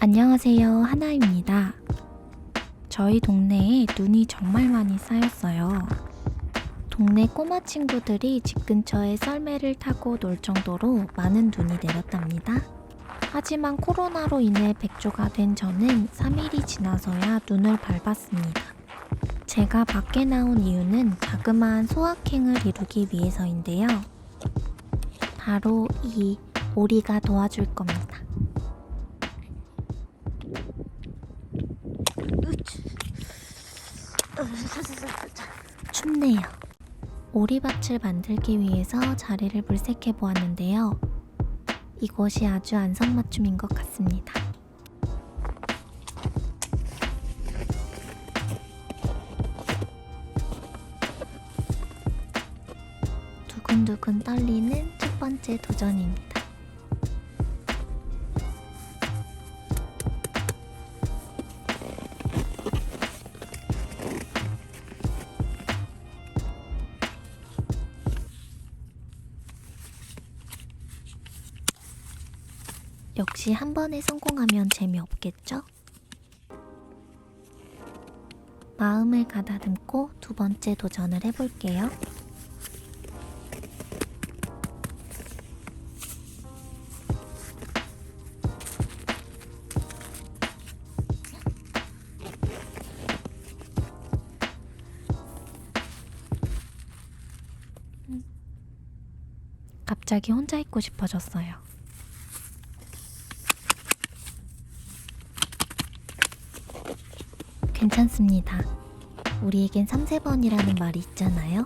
안녕하세요. 하나입니다. 저희 동네에 눈이 정말 많이 쌓였어요. 동네 꼬마 친구들이 집 근처에 썰매를 타고 놀 정도로 많은 눈이 내렸답니다. 하지만 코로나로 인해 백조가 된 저는 3일이 지나서야 눈을 밟았습니다. 제가 밖에 나온 이유는 자그마한 소확행을 이루기 위해서인데요. 바로 이 오리가 도와줄 겁니다. 춥네요. 오리밭을 만들기 위해서 자리를 물색해 보았는데요. 이곳이 아주 안성맞춤인 것 같습니다. 두근두근 떨리는 첫 번째 도전입니다. 역시 한 번에 성공하면 재미없겠죠? 마음을 가다듬고 두 번째 도전을 해볼게요. 갑자기 혼자 있고 싶어졌어요. 괜찮습니다. 우리에겐 3, 4번이라는 말이 있잖아요.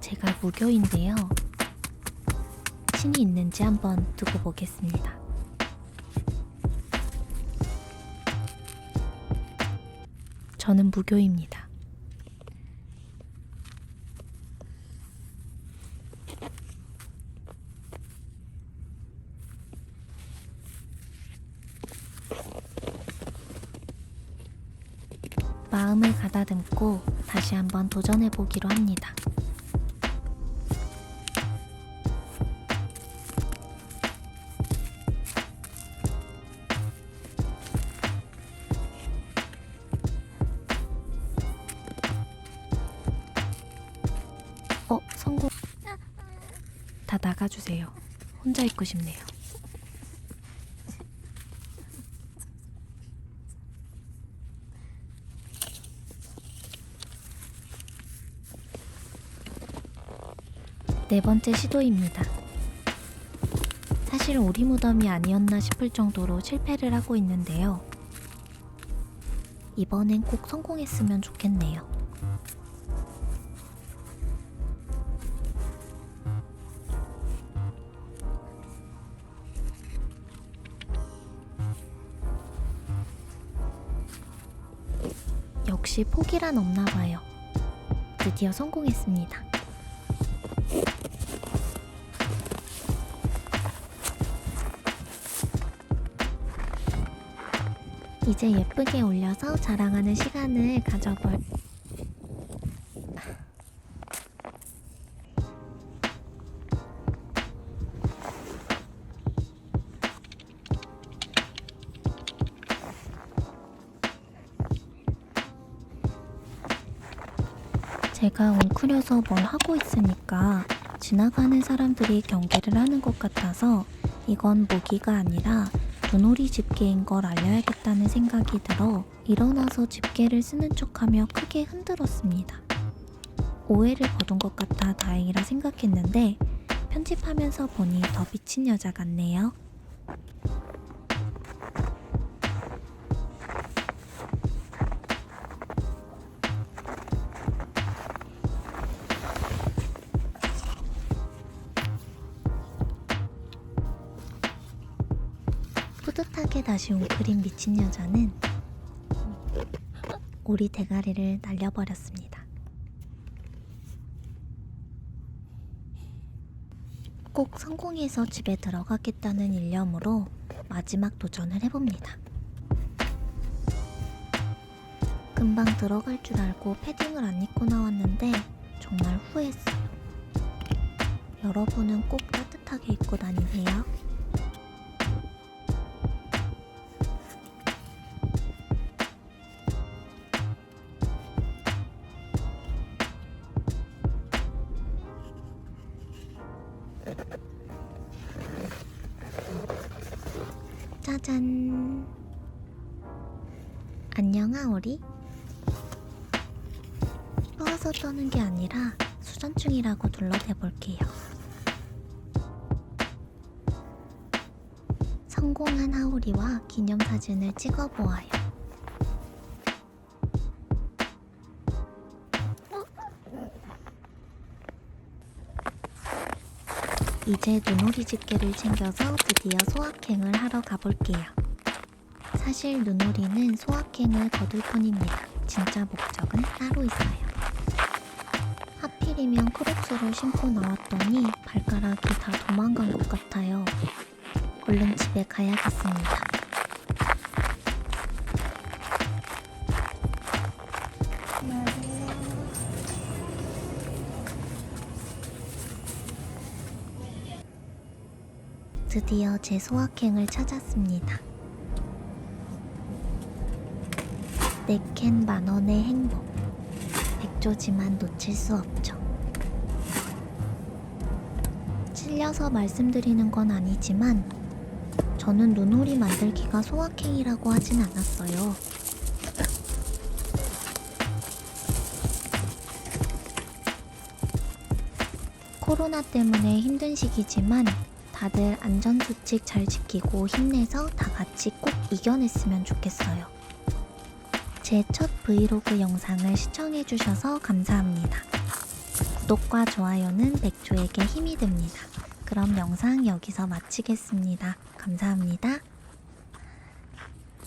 제가 무교인데요. 신이 있는지 한번 두고 보겠습니다. 저는 무교입니다. 마음을 가다듬고 다시 한번 도전해 보기로 합니다. 어, 성공. 다 나가주세요. 혼자 있고 싶네요. 네 번째 시도입니다. 사실 오리 무덤이 아니었나 싶을 정도로 실패를 하고 있는데요. 이번엔 꼭 성공했으면 좋겠네요. 역시 포기란 없나 봐요. 드디어 성공했습니다. 이제 예쁘게 올려서 자랑하는 시간을 가져볼. 제가 웅크려서 뭘 하고 있으니까 지나가는 사람들이 경계를 하는 것 같아서 이건 모기가 아니라 눈오리 집게인 걸 알려야겠다는 생각이 들어 일어나서 집게를 쓰는 척하며 크게 흔들었습니다. 오해를 거둔 것 같아 다행이라 생각했는데 편집하면서 보니 더 미친 여자 같네요. 뿌듯하게 다시 웅크린 미친 여자는 오리 대가리를 날려버렸습니다. 꼭 성공해서 집에 들어가겠다는 일념으로 마지막 도전을 해봅니다. 금방 들어갈 줄 알고 패딩을 안 입고 나왔는데 정말 후회했어요. 여러분은 꼭 따뜻하게 입고 다니세요. 짜잔. 안녕, 아오리. 추워서 떠는 게 아니라 수전 중이라고 둘러대 볼게요. 성공한 하오리와 기념사진을 찍어 보아요. 이제 눈오리 집게를 챙겨서 드디어 소확행을 하러 가볼게요. 사실 눈오리는 소확행을 거둘 뿐입니다. 진짜 목적은 따로 있어요. 하필이면 크록스를 신고 나왔더니 발가락이 다 도망간 것 같아요. 얼른 집에 가야겠습니다. 드디어 제 소확행을 찾았습니다. 네캔 만원의 행복. 백조지만 놓칠 수 없죠. 찔려서 말씀드리는 건 아니지만 저는 눈오리 만들기가 소확행이라고 하진 않았어요. 코로나 때문에 힘든 시기지만 다들 안전수칙 잘 지키고 힘내서 다 같이 꼭 이겨냈으면 좋겠어요. 제 첫 브이로그 영상을 시청해주셔서 감사합니다. 구독과 좋아요는 백조에게 힘이 됩니다. 그럼 영상 여기서 마치겠습니다. 감사합니다.